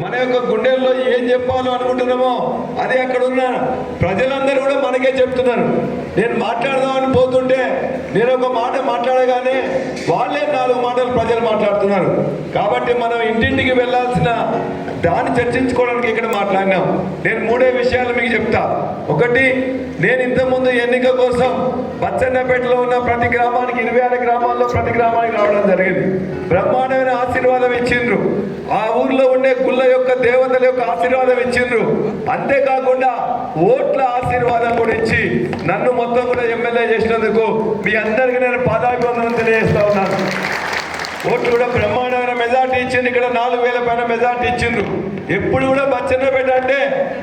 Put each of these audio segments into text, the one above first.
మన యొక్క గుండెల్లో ఏం చెప్పాలో అనుకుంటున్నామో అది అక్కడ ఉన్న ప్రజలందరూ కూడా మనకే చెప్తున్నారు. నేను మాట్లాడదామని పోతుంటే నేను ఒక మాట మాట్లాడగానే వాళ్ళే నాలుగు మాటలు ప్రజలు మాట్లాడుతున్నారు. కాబట్టి మనం ఇంటింటికి వెళ్ళాల్సిన దాన్ని చర్చించుకోవడానికి ఇక్కడ మాట్లాడినాం. నేను మూడే విషయాలు మీకు చెప్తా. ఒకటి నేను ఇంతకుముందు ఎన్నిక కోసం బచ్చన్నపేటలో ఉన్న ప్రతి గ్రామానికి ఇరవై ఆరు గ్రామాల్లో ప్రతి గ్రామానికి రావడం జరిగింది. బ్రహ్మాండమైన ఆశీర్వాదం ఇచ్చిండ్రు. ఆ ఊర్లో ఉండే గుళ్ళ యొక్క దేవతల యొక్క ఆశీర్వాదం ఇచ్చిండ్రు. అంతేకాకుండా ఓట్ల ఆశీర్వాదం కూడా ఇచ్చి నన్ను మొత్తం కూడా ఎమ్మెల్యే చేసినందుకు మీ అందరికీ నేను పాదాభివందనం తెలియజేస్తా ఉన్నాను. ఓట్లు కూడా బ్రహ్మాండమైన మెజార్టీ ఇచ్చింది ఇక్కడ నాలుగు వేల పైన మెజార్టీ ఇచ్చిండ్రు. ఎప్పుడు కూడా బచ్చన్నపేట అంటే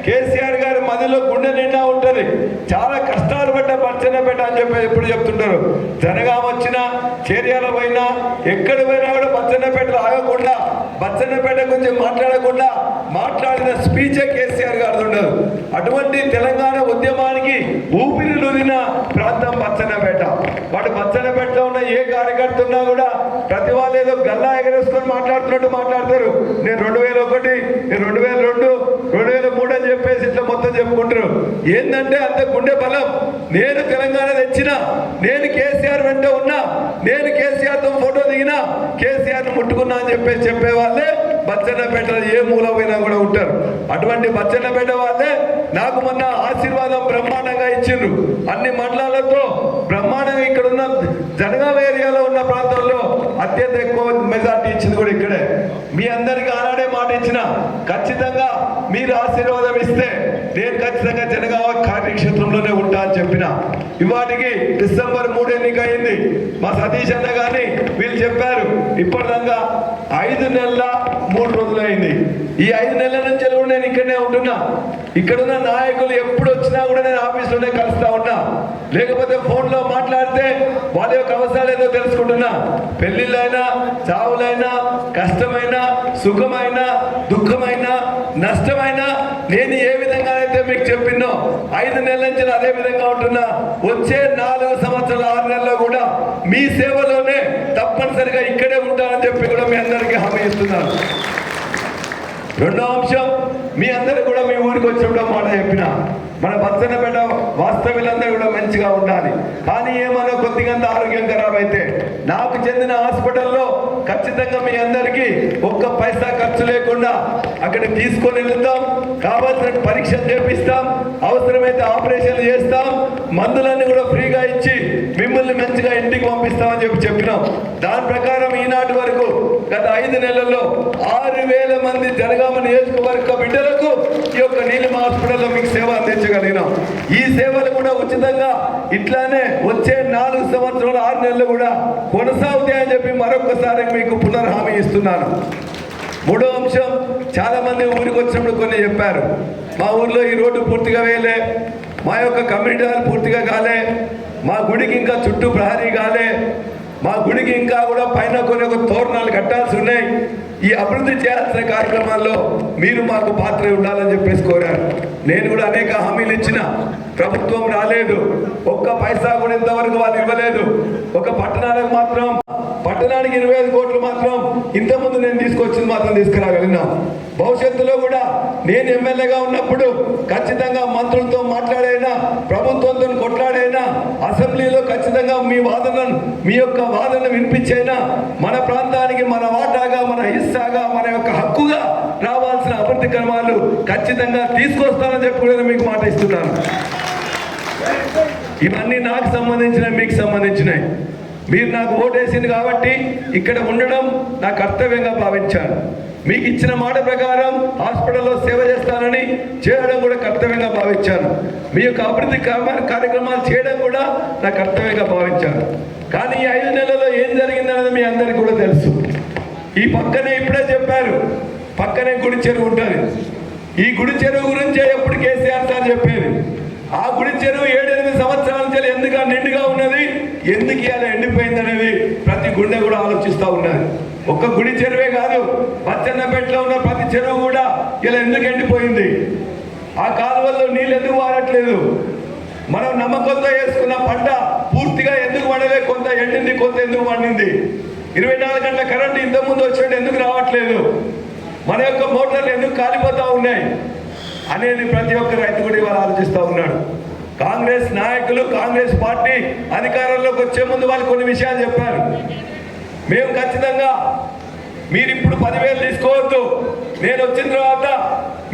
కేసీఆర్ గారి మదిలో గుండె నిండా ఉంటుంది. చాలా కష్టాలు పడ్డ బచ్చన్నపేట అని చెప్పి ఎప్పుడు చెప్తుంటారు. జనగాం వచ్చినా చేర్యాల పోయినా ఎక్కడ పోయినా కూడా బచ్చన్నపేటలో ఆగకుండా బచ్చన్నపేట గురించి మాట్లాడకుండా మాట్లాడిన స్పీచే కేసీఆర్ గారు ఉండదు. అటువంటి తెలంగాణ ఉద్యమానికి ఊపిరిలుదిన ప్రాంతం బచ్చన్నపేట వాడు బచ్చన్నపేటలో ఉన్న ఏ కార్యకర్త ఉన్నా కూడా గల్లా ఎగరేసుకొని మాట్లాడుతున్నట్టు మాట్లాడతారు. నేను రెండు వేల ఒకటి నేను రెండు వేల రెండు రెండు వేల మూడు అని చెప్పేసి ఇట్లా మొత్తం చెప్పుకుంటారు ఏంటంటే అంత గుండె బలం. నేను తెలంగాణ తెచ్చిన నేను కేసీఆర్ వెంట ఉన్నా నేను కేసీఆర్తో ఫోటో దిగినా కేసీఆర్ ముట్టుకున్నా అని చెప్పేసి చెప్పేవాళ్ళే బచ్చన్నపేటలో ఏ మూల పోయినా కూడా ఉంటారు. అటువంటి బచ్చన్నపేట వాళ్ళే నాకు మొన్న ఆశీర్వాదం బ్రహ్మాండంగా ఇచ్చిండ్రు. అన్ని మండలాలతో బ్రహ్మాండంగా ఇక్కడ ఉన్న జనగామ ఏరియాలో ఉన్న ప్రాంతంలో అత్యంత ఎక్కువ మెజార్టీ ఇచ్చింది కూడా ఇక్కడే. మీ అందరికి ఆనాడే మాట ఇచ్చిన ఖచ్చితంగా మీరు ఆశీర్వాదం ఇస్తే నేను ఖచ్చితంగా జనగామ కార్యక్షేత్రంలోనే ఉంటా అని చెప్పిన. ఇవాటికి డిసెంబర్ మూడు ఎన్నిక అయింది మా సతీష్ అన్న కానీ వీళ్ళు చెప్పారు. ఇప్పటిదాకా ఐదు నెలల మూడు రోజులు అయింది ఈ ఐదు నెలల నుంచి కూడా నేను ఇక్కడనే ఉంటున్నా. ఇక్కడున్న నాయకులు ఎప్పుడు వచ్చినా కూడా నేను ఆఫీస్లోనే కలుస్తా ఉన్నా. లేకపోతే ఫోన్లో మాట్లాడితే వాళ్ళ యొక్క అవసరాలు ఏదో తెలుసుకుంటున్నా. పెళ్ళిళ్ళైనా చావులైనా కష్టమైనా సుఖమైన దుఃఖమైన నష్టమైన నేను ఏ విధంగా అయితే మీకు చెప్పిందో ఐదు నెలల నుంచి అదే విధంగా ఉంటున్నా. వచ్చే నాలుగు సంవత్సరాల ఆరు నెలల్లో కూడా మీ సేవలో తప్పనిసరిగా ఇక్కడే ఉంటానని చెప్పి కూడా మీ అందరికీ హామీ ఇస్తున్నాను. రెండో అంశం మీ అందరూ కూడా మీ ఊరికి వచ్చినప్పుడు మాట చెప్పిన. మన బచ్చన్నపేట వాస్తవ్యులందరూ కూడా మంచిగా ఉండాలి. కానీ ఏమన్నా కొద్దిగా ఆరోగ్యం ఖరాబ్ అయితే నాకు చెందిన హాస్పిటల్లో ఖచ్చితంగా మీ అందరికీ ఒక్క పైసా ఖర్చు లేకుండా అక్కడ తీసుకొని వెళ్తాం. కావాల్సిన పరీక్షలు చేపిస్తాం. అవసరమైతే ఆపరేషన్లు చేస్తాం. మందులన్నీ కూడా ఫ్రీగా ఇచ్చి మిమ్మల్ని మంచిగా ఇంటికి పంపిస్తామని చెప్పి చెప్పినాం. దాని ప్రకారం ఈనాటి వరకు గత ఐదు నెలల్లో ఆరు వేల మంది జనగామ నియోజకవర్గ బిడ్డలకు ఈ యొక్క నీలిమ హాస్పిటల్లో మీకు సేవ అందించగలిగినాం. ఈ సేవలు కూడా ఉచితంగా ఇట్లానే వచ్చే నాలుగు సంవత్సరాలు ఆరు నెలలు కూడా కొనసాగుతాయని చెప్పి మరొకసారి మీకు పునర్హామీ ఇస్తున్నాను. మూడో అంశం చాలా మంది ఊరికి వచ్చినప్పుడు కొన్ని చెప్పారు. మా ఊర్లో ఈ రోడ్డు పూర్తిగా వేయలే మా యొక్క కమ్యూనిటీ పూర్తిగా కాలే మా గుడికి ఇంకా చుట్టూ ప్రహరీ కాలే మా గుడికి ఇంకా కూడా పైన కొన్ని ఒక తోరణాలు కట్టాల్సి ఉన్నాయి. ఈ అభివృద్ధి చేయాల్సిన కార్యక్రమాల్లో మీరు మాకు పాత్ర ఉండాలని చెప్పేసి కోరారు. నేను కూడా అనేక హామీలు ఇచ్చిన. ప్రభుత్వం రాలేదు. ఒక్క పైసా కూడా ఇంతవరకు వాళ్ళు ఇవ్వలేదు. ఒక పట్టణాలకు మాత్రం పట్టణానికి ఇరవై ఐదు కోట్లు మాత్రం ఇంతకుముందు నేను తీసుకొచ్చింది మాత్రం తీసుకురాగలిగినా. భవిష్యత్తులో కూడా నేను ఎమ్మెల్యేగా ఉన్నప్పుడు ఖచ్చితంగా మంత్రులతో మాట్లాడైనా ప్రభుత్వంతో కొట్లాడైనా అసెంబ్లీలో ఖచ్చితంగా మీ వాదనను మీ యొక్క వాదనను వినిపించైనా మన ప్రాంతానికి మన వాటాగా మన హిస్సాగా మన యొక్క హక్కుగా రావాల్సిన కార్యక్రమాలు ఖచ్చితంగా తీసుకొస్తానని చెప్పి కూడా మీకు మాట ఇస్తున్నాను ఇవన్నీ నాకు సంబంధించిన మీకు సంబంధించినవి. మీరు నాకు ఓటేసింది కాబట్టి ఇక్కడ ఉండడం నా కర్తవ్యంగా భావించాను. మీకు ఇచ్చిన మాట ప్రకారం హాస్పిటల్లో సేవ చేస్తానని చేయడం కూడా కర్తవ్యంగా భావించాను. మీ యొక్క అభివృద్ధి కార్యక్రమాలు చేయడం కూడా నా కర్తవ్యంగా భావించాను. కానీ ఈ ఐదు నెలల్లో ఏం జరిగిందనేది మీ అందరికీ కూడా తెలుసు. ఈ పక్కనే ఇప్పుడే చెప్పారు. పక్కనే గుడి చెరువు ఉంటుంది. ఈ గుడి చెరువు గురించే ఎప్పుడు కేసీఆర్ సార్ చెప్పేది. ఆ గుడి చెరువు ఏడెనిమిది సంవత్సరాల నుంచి ఎందుకు నిండుగా ఉన్నది? ఎందుకు ఇలా ఎండిపోయింది అనేది ప్రతి గుండె కూడా ఆలోచిస్తూ ఉన్నది. ఒక్క గుడి చెరువే కాదు పచ్చన్నపేటలో ఉన్న ప్రతి చెరువు కూడా ఇలా ఎందుకు ఎండిపోయింది? ఆ కాలువల్లో నీళ్ళు ఎందుకు వాడట్లేదు? మనం నమ్మకంతో వేసుకున్న పంట పూర్తిగా ఎందుకు పడలే కొంత ఎండింది కొంత ఎందుకు పండింది? ఇరవై నాలుగు గంటల కరెంట్ ఇంతకుముందు వచ్చినట్టు ఎందుకు రావట్లేదు? మన యొక్క మోటార్లు ఎందుకు కాలిపోతూ ఉన్నాయి అనేది ప్రతి ఒక్క రైతు కూడా ఇవాళ ఆలోచిస్తూ ఉన్నాడు కాంగ్రెస్ నాయకులు కాంగ్రెస్ పార్టీ అధికారంలోకి వచ్చే ముందు వాళ్ళు కొన్ని విషయాలు చెప్పారు. మేము ఖచ్చితంగా మీరు ఇప్పుడు పదివేలు తీసుకోవద్దు. నేను వచ్చిన తర్వాత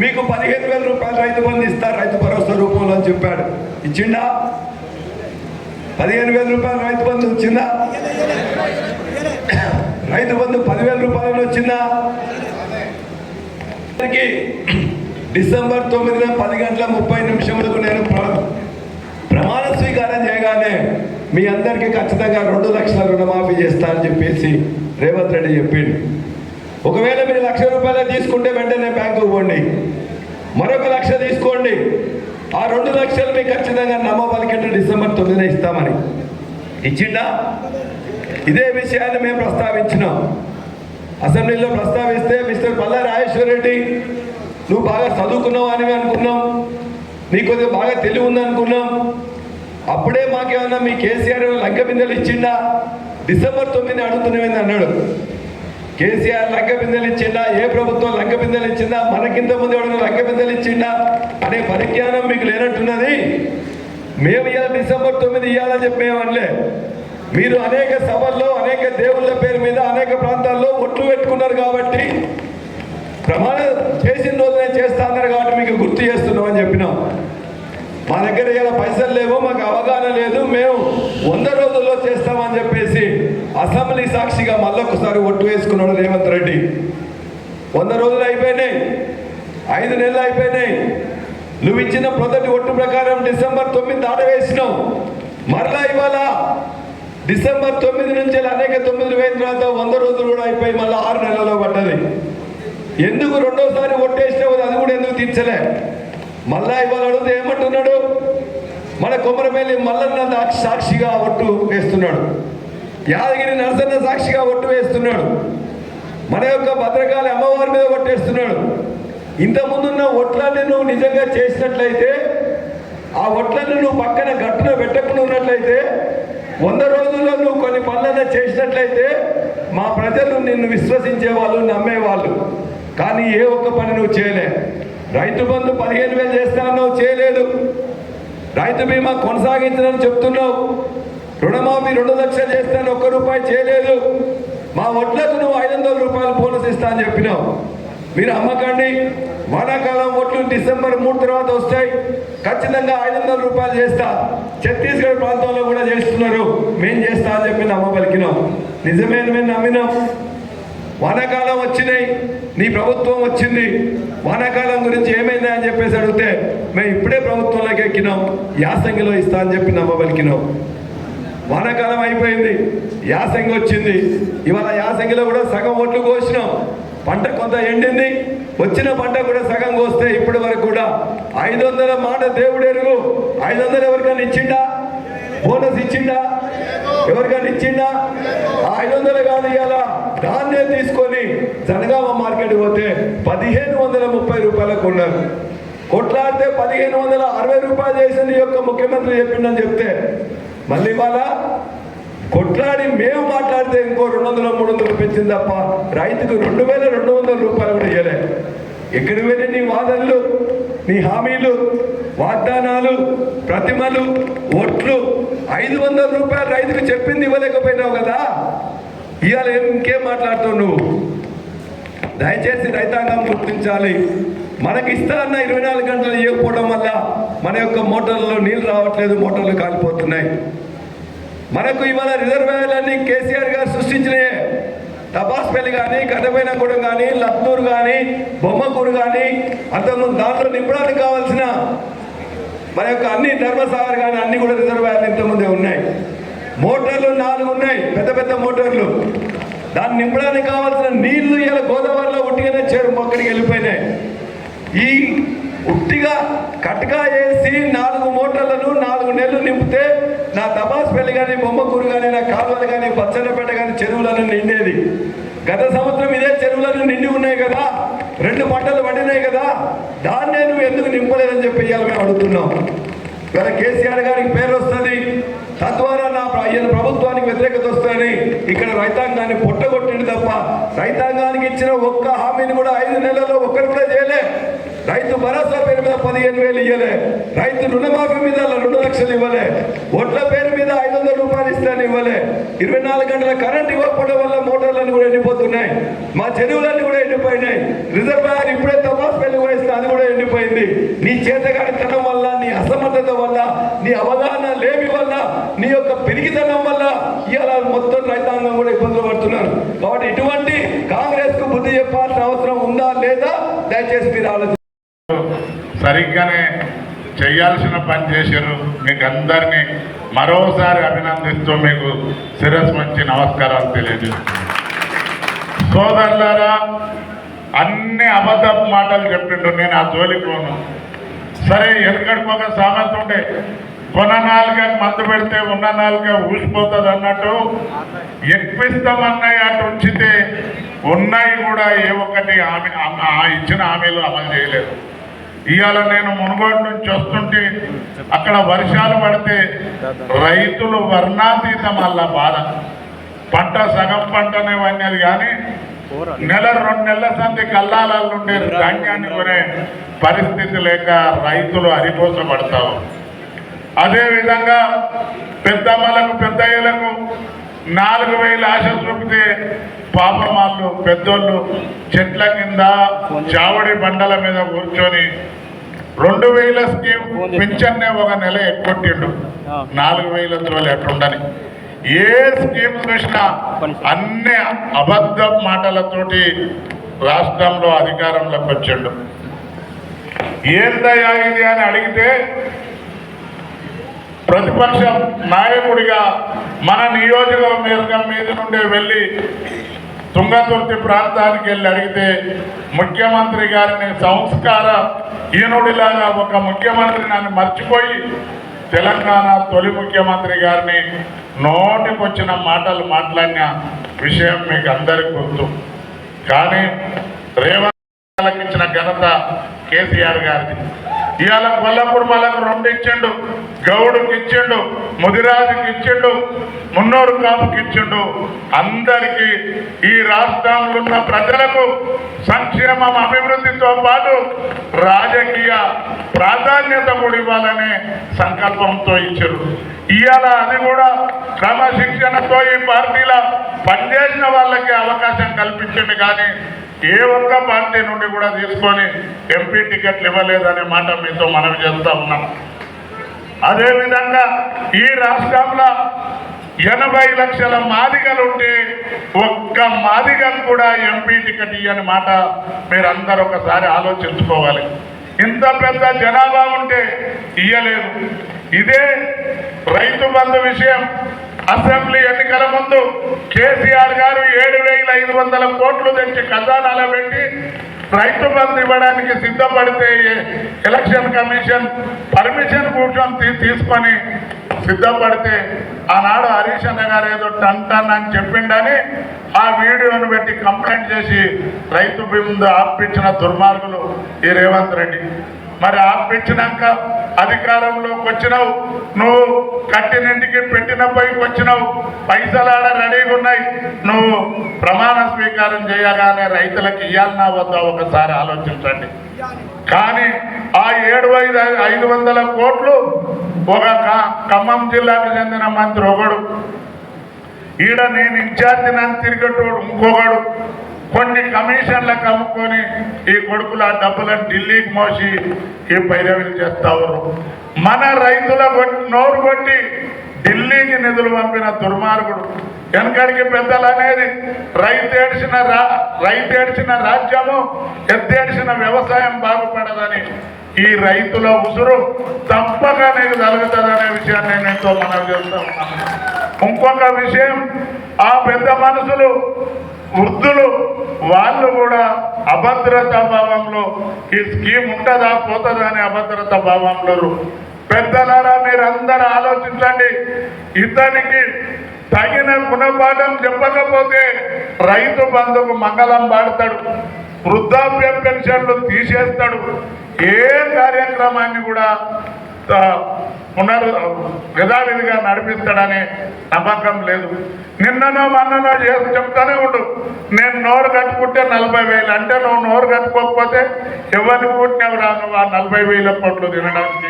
మీకు పదిహేను వేల రూపాయలు రైతు బంధు ఇస్తారు రైతు భరోసా రూపంలో అని చెప్పాడు. ఇచ్చిండా? పదిహేను వేల రూపాయలు రైతు బంధు వచ్చిందా? రైతు బంధు పదివేల రూపాయలు వచ్చిందా? డిసెంబర్ తొమ్మిదిన పది గంటల ముప్పై నిమిషములకు నేను ప్రమాణ స్వీకారం చేయగానే మీ అందరికీ ఖచ్చితంగా రెండు లక్షల రుణమాఫీ చేస్తానని చెప్పేసి రేవంత్ రెడ్డి చెప్పిండు. ఒకవేళ మీరు లక్ష రూపాయలు తీసుకుంటే వెంటనే బ్యాంకు పోండి. మరొక లక్ష తీసుకోండి. ఆ రెండు లక్షలు మీకు ఖచ్చితంగా నమ్మబలికెట్టు డిసెంబర్ తొమ్మిదిన ఇస్తామని. ఇచ్చిండా? ఇదే విషయాన్ని మేము ప్రస్తావించినాం. అసెంబ్లీలో ప్రస్తావిస్తే మిస్టర్ పల్లా రాజేశ్వర రెడ్డి నువ్వు బాగా చదువుకున్నావు అని అనుకున్నాం. నీకు కొద్దిగా బాగా తెలివి ఉందనుకున్నాం అప్పుడే మాకేమన్నా మీ కేసీఆర్ లంక బిందెలు ఇచ్చిండా? డిసెంబర్ తొమ్మిది అడుగుతున్నామని అన్నాడు. కేసీఆర్ లంక బిందెలు ఇచ్చిండా? ఏ ప్రభుత్వం లంక బిందెలు ఇచ్చిందా? మనకింత ముందు ఎవరైనా లంక బిందెలు ఇచ్చిండా? అనే పరిజ్ఞానం మీకు లేనట్టున్నది. మేము ఇవాళ డిసెంబర్ తొమ్మిది ఇవ్వాలని చెప్పి మేము అనలే. మీరు అనేక సభల్లో అనేక దేవుళ్ళ పేరు మీద అనేక ప్రాంతాల్లో ఒట్లు పెట్టుకున్నారు కాబట్టి ప్రమాణం చేసిన రోజునే చేస్తా అన్నారు కాబట్టి మీకు గుర్తు చేస్తున్నాం అని చెప్పినాం. మా దగ్గర ఇలా పైసలు లేవు మాకు అవగాహన లేదు మేము వంద రోజుల్లో చేస్తామని చెప్పేసి అసెంబ్లీ సాక్షిగా మళ్ళొకసారి ఒట్టు వేసుకున్నాడు రేవంత్ రెడ్డి. వంద రోజులు అయిపోయినాయి ఐదు నెలలు అయిపోయినాయి. నువ్వు ఇచ్చిన మొదటి ఒట్టు ప్రకారం డిసెంబర్ తొమ్మిది దాటవేసినావు మరలా ఇవాళ డిసెంబర్ తొమ్మిది నుంచి అనేక తొమ్మిది వేల తర్వాత వంద రోజులు కూడా అయిపోయి మళ్ళీ ఆరు నెలల్లో పడ్డది. ఎందుకు రెండోసారి ఒట్టేసినావు అది కూడా ఎందుకు తీర్చలే? మళ్ళా ఇవాళ అడిగితే ఏమంటున్నాడు? మన కొమ్మరపల్లి మల్లన్న సాక్షిగా ఒట్టు వేస్తున్నాడు. యాదగిరి నరసన్న సాక్షిగా ఒట్టు వేస్తున్నాడు. మన యొక్క భద్రకాళి అమ్మవారి మీద ఒట్టేస్తున్నాడు ఇంతకుముందున్న ఒట్లన్నీ నువ్వు నిజంగా చేసినట్లయితే ఆ ఒట్లన్నీ నువ్వు పక్కన గట్టున పెట్టకుండా ఉన్నట్లయితే వంద రోజుల్లో నువ్వు కొన్ని పనులన్నా చేసినట్లయితే మా ప్రజలు నిన్ను విశ్వసించే వాళ్ళు నమ్మేవాళ్ళు కానీ ఏ ఒక్క పని నువ్వు చేయలే. రైతు బంధు పదిహేను వేలు చేస్తానన్నావు చేయలేదు. రైతు బీమా కొనసాగించదని చెప్తున్నావు. రుణమాఫీ రెండు లక్షలు చేస్తాను ఒక్క రూపాయి చేయలేదు. మా వడ్లకు నువ్వు ఐదు వందల రూపాయలు బోనస్ ఇస్తా అని చెప్పినావు. మీరు అమ్మకండి వానాకాలం ఓట్లు డిసెంబర్ మూడు తర్వాత వస్తాయి. ఖచ్చితంగా ఐదు వందల రూపాయలు చేస్తా. ఛత్తీస్గఢ్ ప్రాంతంలో కూడా చేస్తున్నారు. మేం చేస్తా అని చెప్పి నమ్మ పలికినాం. నిజమే అని మేము నమ్మినాం. వానాకాలం వచ్చినాయి నీ ప్రభుత్వం వచ్చింది. వానాకాలం గురించి ఏమైంది అని చెప్పేసి అడిగితే మేము ఇప్పుడే ప్రభుత్వంలోకి ఎక్కినాం. యాసంగిలో ఇస్తా అని చెప్పి నమ్మబలికినాం వానాకాలం అయిపోయింది. యాసంగి వచ్చింది. ఇవాళ యాసంగిలో కూడా సగం ఓట్లు కోసినాం. పంట కొంత ఎండింది వచ్చిన పంట కూడా సగం కోస్తే ఇప్పటి వరకు కూడా ఐదు వందల మాట దేవుడు ఎరుగు ఐదు వందలు ఎవరికైనా ఇచ్చిండా? బోనస్ ఇచ్చిండా? ఎవరికైనా ఇచ్చిండా? ఐదు వందలు కాదు ఇవాళ దాన్నే తీసుకొని జనగామ మార్కెట్ పోతే పదిహేను వందల ముప్పై రూపాయలకు ఉన్నారు కొట్లాడితే పదిహేను వందల అరవై రూపాయలు చేసింది యొక్క ముఖ్యమంత్రి చెప్పిండని చెప్తే మళ్ళీ వాళ్ళ కొట్లాడి మేము మాట్లాడితే ఇంకో రెండు వందలు మూడు వందలు పెంచింది తప్ప రైతుకు రెండు వేల రెండు వందల రూపాయలు కూడా ఇవ్వలే ఎక్కడి వెళ్ళి నీ వాదనలు నీ హామీలు వాగ్దానాలు ప్రతిమలు ఒట్లు ఐదు వందల రూపాయలు రైతుకు చెప్పింది ఇవ్వలేకపోయినావు కదా. ఇవాళ ఇంకేం మాట్లాడుతావు నువ్వు? దయచేసి రైతాంగం గుర్తించాలి. మనకి ఇస్తారన్న ఇరవై నాలుగు గంటలు ఇవ్వకపోవడం వల్ల మన యొక్క మోటార్లలో నీళ్ళు రావట్లేదు మోటార్లు కాలిపోతున్నాయి. మనకు ఇవాళ రిజర్వాయర్లన్నీ కేసీఆర్ గారు సృష్టించినయే. టపాస్పల్లి కానీ కటపైనగూడెం కానీ లక్నూరు కానీ బొమ్మకూరు కానీ అంతకుముందు దాంట్లో నింపడానికి కావాల్సిన మన యొక్క అన్ని ధర్మసాగర్ కానీ అన్ని కూడా రిజర్వాయర్లు ఇంతకుముందే ఉన్నాయి. మోటార్లు నాలుగు ఉన్నాయి పెద్ద పెద్ద మోటార్లు. దాన్ని నింపడానికి కావాల్సిన నీళ్ళు ఇలా గోదావరిలో ఉట్టిగానే చేరు మొక్కడికి వెళ్ళిపోయినాయి. ఈ ఉట్టిగా కట్గా వేసి నాలుగు మోటార్లను నాలుగు నెలలు నింపితే నా తపాస్పల్లి కానీ బొమ్మకూరు కానీ నా కాలువలు కానీ పచ్చనపేట కానీ చెరువులను నిండేది. గత సంవత్సరం ఇదే చెరువులను నిండి ఉన్నాయి కదా రెండు పంటలు పండినాయి కదా దాన్నే నువ్వు ఎందుకు నింపలేదని చెప్పి ఇవాళ మేము అడుగుతున్నాం. ఇవాళ కేసీఆర్ గారికి పేరు వస్తుంది తద్వారా నా ఈయన ప్రభుత్వానికి వ్యతిరేకత వస్తుందని ఇక్కడ రైతాంగాన్ని పొట్టగొట్టింది తప్ప రైతాంగానికి ఇచ్చిన ఒక్క హామీని కూడా ఐదు నెలల్లో ఒక్కరు కూడా చేయలే. రైతు భరోసా పేరు మీద పదిహేను వేలు ఇవ్వలే రైతు రుణమాఫీ మీద రెండు లక్షలు ఇవ్వలే. ఒట్ల పేరు మీద ఐదు వందల రూపాయలు ఇస్తాను ఇవ్వలే. ఇరవై నాలుగు గంటల కరెంట్ ఇవ్వకపోవడం వల్ల మోటార్లన్నీ కూడా ఎండిపోతున్నాయి. మా చెరువులన్నీ కూడా ఎండిపోయినాయి. రిజర్వాయర్ ఇప్పుడే తపాస్ పెళ్ళి కూడా ఇస్తే అది కూడా ఎండిపోయింది. నీ చేతగాడితనం వల్ల నీ అసమర్థత వల్ల నీ అవగాహన లేమి వల్ల నీ యొక్క పెరిగితనం వల్ల ఇలా మొత్తం రైతాంగం కూడా ఇబ్బందులు పడుతున్నారు. కాబట్టి ఇటువంటి కాంగ్రెస్కు బుద్ధి చెప్పాల్సిన అవసరం ఉందా లేదా దయచేసి మీరు ఆలోచించారు సరిగ్గానే చేయాల్సిన పని చేశారు. మీకు అందరినీ మరోసారి అభినందిస్తూ మీకు శిరస్సు మంచి నమస్కారాలు తెలియజేస్తున్నాను. సోదరులారా అన్ని అబద్ధపు మాటలు చెప్పిండు నేను ఆ జోలికోను సరే వెనకడికి ఒక సామెత ఉండే కొన నాలుక మందు పెడితే ఉన్న నాలుక ఊసిపోతుంది అన్నట్టు ఎక్కిస్తామన్నాయి అటు ఉంచితే ఉన్నాయి కూడా ఏ ఒక్కటి హామీ ఇచ్చిన హామీలు అమలు చేయలేదు. ఇవాళ నేను మునుగోడు నుంచి వస్తుంటే అక్కడ వర్షాలు పడితే రైతులు వర్ణాతీతం వల్ల బాధ. పంట సగం పంటనే వన్నది కానీ నెల రెండు నెలల సంది కల్లాలలో ఉండే ధాన్యాన్ని కొనే పరిస్థితి లేక రైతులు అరిపోసపడతారు అదేవిధంగా పెద్దమ్మలకు పెద్దయ్యలకు నాలుగు వేల ఆశ చూపితే పాపం వాళ్ళు పెద్దోళ్ళు చెట్ల కింద చావడి బండల మీద కూర్చొని రెండు వేల స్కీమ్ పింఛన్నే ఒక నెల ఎక్కొట్టిండు. నాలుగు వేల తోలు ఎట్లుండని ఏ స్కీమ్ చూసినా అన్ని అబద్ధ మాటలతోటి రాష్ట్రంలో అధికారంలోకి వచ్చిండు. ఏందయ్యా ఇది అని అడిగితే ప్రతిపక్ష నాయకుడిగా మన నియోజకవర్గం మీద నుండి వెళ్ళి తుంగతుర్తి ప్రాంతానికి వెళ్ళి అడిగితే ముఖ్యమంత్రి గారిని సంస్కార ఈనుడిలాగా ఒక ముఖ్యమంత్రి నన్ను మర్చిపోయి తెలంగాణ తొలి ముఖ్యమంత్రి గారిని నోటికొచ్చిన మాటలు మాట్లాడిన విషయం మీకు అందరికీ గుర్తు. కానీ రేవంత్ ఇచ్చిన ఘనత కేసీఆర్ గారిది. ఇవాళ కొల్లపూర్ మళ్ళకు రెండు ఇచ్చిండు గౌడుకి ఇచ్చిండు ముదిరాజుకి ఇచ్చిండు మున్నూరు కాపుకి ఇచ్చిండు. అందరికీ ఈ రాష్ట్రంలో ఉన్న ప్రజలకు సంక్షేమం అభివృద్ధితో పాటు రాజకీయ ప్రాధాన్యత కూడా ఇవ్వాలనే సంకల్పంతో ఇచ్చారు. ఇవాళ అది కూడా క్రమశిక్షణతో ఈ పార్టీల పనిచేసిన వాళ్ళకి అవకాశం కల్పించండి కానీ ఏ ఒక్క పార్టీ నుండి కూడా తీసుకొని ఎంపీ టికెట్లు ఇవ్వలేదనే మాట మీతో మనవి చేస్తూ ఉన్నాం. అదేవిధంగా ఈ రాష్ట్రంలో ఎనభై లక్షల మాదిగలు ఉంటే ఒక్క మాదిగలు కూడా ఎంపీ టికెట్ ఇయ్యని మాట మీరందరూ ఒకసారి ఆలోచించుకోవాలి. ఇంత పెద్ద జనాభా ఉంటే ఇయ్యలేదు. ఇదే రైతు బంధు విషయం. అసెంబ్లీ ఎన్నికల ముందు కేసీఆర్ గారు ఏడు వేల ఐదు వందల కోట్లు తెచ్చి ఖజానాలో పెట్టి రైతు బంధు ఇవ్వడానికి సిద్ధపడితే ఎలక్షన్ కమిషన్ పర్మిషన్ కూర్చొని తీసుకొని సిద్ధపడితే ఆనాడు హరీష్ అన్న గారు ఏదో టన్ టన్ అని చెప్పిండని ఆ వీడియోను పెట్టి కంప్లైంట్ చేసి రైతు బిందు ఆపించిన దుర్మార్గులు ఈ రేవంత్ రెడ్డి. మరి ఆపించినాక అధికారంలోకి వచ్చినావు నువ్వు కట్టినింటికి పెట్టిన పైకి వచ్చినావు. పైసలాడ రెడీగా ఉన్నాయి. నువ్వు ప్రమాణ స్వీకారం చేయగానే రైతులకు ఇవ్వాలన్నా వద్దా ఒకసారి ఆలోచించండి. కానీ ఆ ఏడు ఐదు ఐదు వందల కోట్లు ఒక ఖమ్మం జిల్లాకు చెందిన మంత్రి ఒకడు. ఈడ నేను ఇన్ఛార్జి నన్ను తిరిగేటోడు ఇంకొకడు. కొన్ని కమిషన్లకు అమ్ముకొని ఈ కొడుకులు ఆ డబ్బులను ఢిల్లీకి మోసి ఈ పైరవీలు చేస్తారు మన రైతుల కొట్టి నోరు కొట్టి ఢిల్లీకి నిధులు పంపిన దుర్మార్గుడు. వెనకడికి పెద్దలు అనేది రైతేడ్చిన రా రైతేడ్చిన రాజ్యము ఎత్తేడ్చిన వ్యవసాయం బాగుపడదని ఈ రైతుల ఉసురు తప్పక నీకు జరుగుతుందనే విషయాన్ని నేను ఎంతో మనం చేస్తా ఉన్నాను. ఇంకొక విషయం ఆ పెద్ద మనుషులు వృద్ధులు వాళ్ళు కూడా అభద్రతా భావంలో ఈ స్కీమ్ ఉంటుందా పోతుందా అనే అభద్రతా భావంలో పెద్దలారా మీరందరూ ఆలోచించండి. ఇతనికి తగిన గుణపాఠం చెప్పకపోతే రైతు బంధుకు మంగళం పాడతాడు వృద్ధాప్య పెన్షన్లు తీసేస్తాడు. ఏ కార్యక్రమాన్ని కూడా పునర్ యథావిధిగా నడిపిస్తాడనే నమ్మకం లేదు. నిన్ననో మన్ననో చేసి చెప్తానే ఉండు. నేను నోరు కట్టుకుంటే నలభై వేలు. అంటే నువ్వు నోరు కట్టుకోకపోతే ఎవరిని పుట్టినవి రాను ఆ నలభై వేల పొట్లు తినడానికి?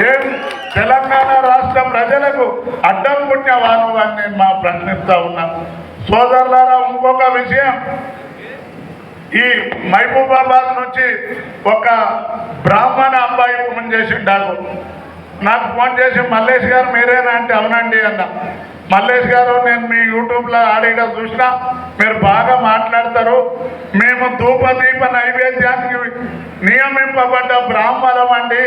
ఏం? తెలంగాణ రాష్ట్ర ప్రజలకు అడ్డం పుట్టినవా నువ్వు అని నేను మా ప్రశ్నిస్తా ఉన్నాను సోదరులారా ఇంకొక విషయం. ఈ మహబూబాబాద్ నుంచి ఒక బ్రాహ్మణ అబ్బాయి ఫోన్ చేసిండు నాకు ఫోన్ చేసి మల్లేష్ గారు మీరేనా? అంటే అవునండి అన్న. మల్లేష్ గారు నేను మీ యూట్యూబ్లో ఆడిగా చూసినా మీరు బాగా మాట్లాడతారు. మేము ధూప దీప నైవేద్యానికి నియమింపబడ్డ బ్రాహ్మణం అండి.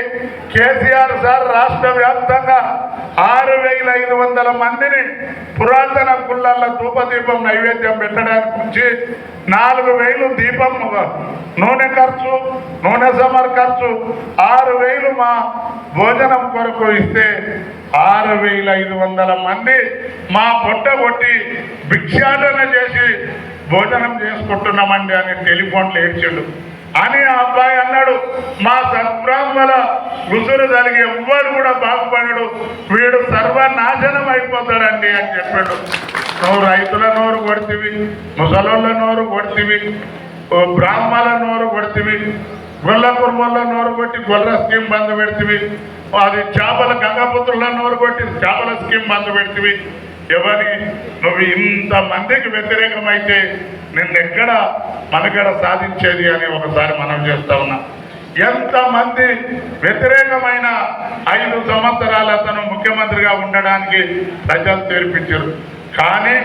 కేసీఆర్ సార్ రాష్ట్ర వ్యాప్తంగా ఆరు వేల ఐదు వందల మందిని పురాతన గుళ్ళల్లో ధూపదీపం నైవేద్యం పెట్టడానికి ఉంచి నాలుగు వేలు దీపం నూనె ఖర్చు నూనె సమర్ ఖర్చు ఆరు వేలు మా భోజనం కొరకు ఇస్తే ఆరు వేల ఐదు వందల మంది మా పొట్ట కొట్టి భిక్షాటన చేసి భోజనం చేసుకుంటున్నామండి అని టెలిఫోన్లు ఏడ్చిండు. అని ఆ అబ్బాయి అన్నాడు. మా సత్బ్రాహ్మణ గుసురు జరిగి ఎవ్వరు కూడా బాగుపడడు. వీడు సర్వనాశనం అయిపోతాడండి అని చెప్పాడు. నువ్వు రైతుల నోరు కొడితివి ముసలోళ్ళ నోరు కొడితివి ఓ నోరు కొడితివి గొల్ల కుర్మల నోరు కొట్టి గొల్ల స్కీమ్ బంద్ పెడితివి అది చేపల గంగాపుత్రుల నోరు కొట్టి చేపల స్కీమ్ బంద్ పెడితివి. ఎవరి నువ్వు ఇంతమందికి వ్యతిరేకమైతే నిన్నెక్కడ మనకెడ సాధించేది అని ఒకసారి మనం చేస్తా ఉన్నాం. ఎంతమంది వ్యతిరేకమైన ఐదు సంవత్సరాలు అతను ముఖ్యమంత్రిగా ఉండడానికి ప్రజలు తెరిపించారు. కానీ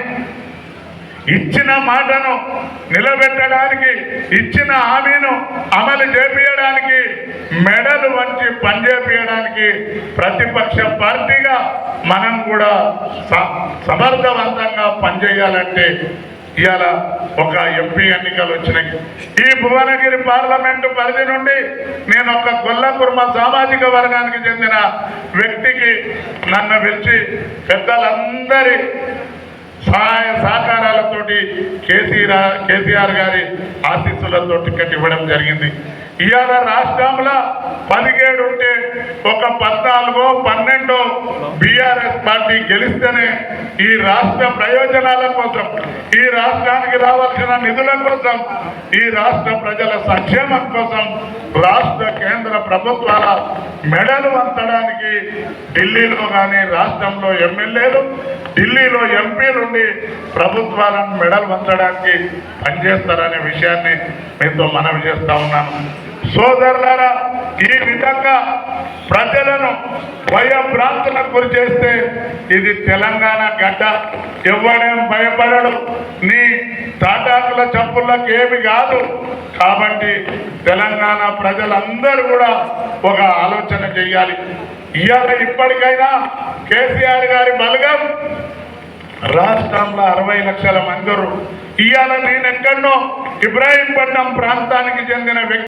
ఇచ్చిన మాటను నిలబెట్టడానికి ఇచ్చిన హామీను అమలు చేపించడానికి మెడలు వంచి పనిచేపించడానికి ప్రతిపక్ష పార్టీగా మనం కూడా స- సమర్థవంతంగా పనిచేయాలంటే ఇవాళ ఒక ఎంపీ ఎన్నికలు వచ్చినాయి. ఈ భువనగిరి పార్లమెంటు పరిధి నుండి నేను ఒక గొల్లకుర్మ సామాజిక వర్గానికి చెందిన వ్యక్తికి నన్ను పిలిచి పెద్దలందరి సహాయ సహకారాలతోటి కేసీఆర్ కేసీఆర్ గారి ఆశీస్సులతో టికెట్ ఇవ్వడం జరిగింది. ఇవాళ రాష్ట్రంలో పదిహేడు ఉంటే ఒక పద్నాలుగో పన్నెండో బీఆర్ఎస్ పార్టీ గెలిస్తేనే ఈ రాష్ట్ర ప్రయోజనాల కోసం ఈ రాష్ట్రానికి రావాల్సిన నిధుల కోసం ఈ రాష్ట్ర ప్రజల సంక్షేమం కోసం రాష్ట్ర కేంద్ర ప్రభుత్వాల మెడలు వంచడానికి ఢిల్లీలో కానీ రాష్ట్రంలో ఎమ్మెల్యేలు ఢిల్లీలో ఎంపీలుండి ప్రభుత్వాలను మెడలు వంచడానికి పనిచేస్తారనే విషయాన్ని మీతో మనవి చేస్తా ఉన్నాను. సోదరులారా ఈ విధంగా ప్రజలను భయభ్రాంతులకు గురి చేస్తే ఇది తెలంగాణ గడ్డ. ఎవడేం భయపడడు. నీ తాటాకుల చప్పుళ్ళకి ఏమి కాదు. కాబట్టి తెలంగాణ ప్రజలందరూ కూడా ఒక ఆలోచన చెయ్యాలి. ఇవాళ ఇప్పటికైనా కేసీఆర్ గారి బలగం. రాష్ట్రంలో అరవై లక్షల మంది ఇవాళ నేను ఎక్కడో ఇబ్రాహీంపట్నం ప్రాంతానికి చెందిన వ్యక్తి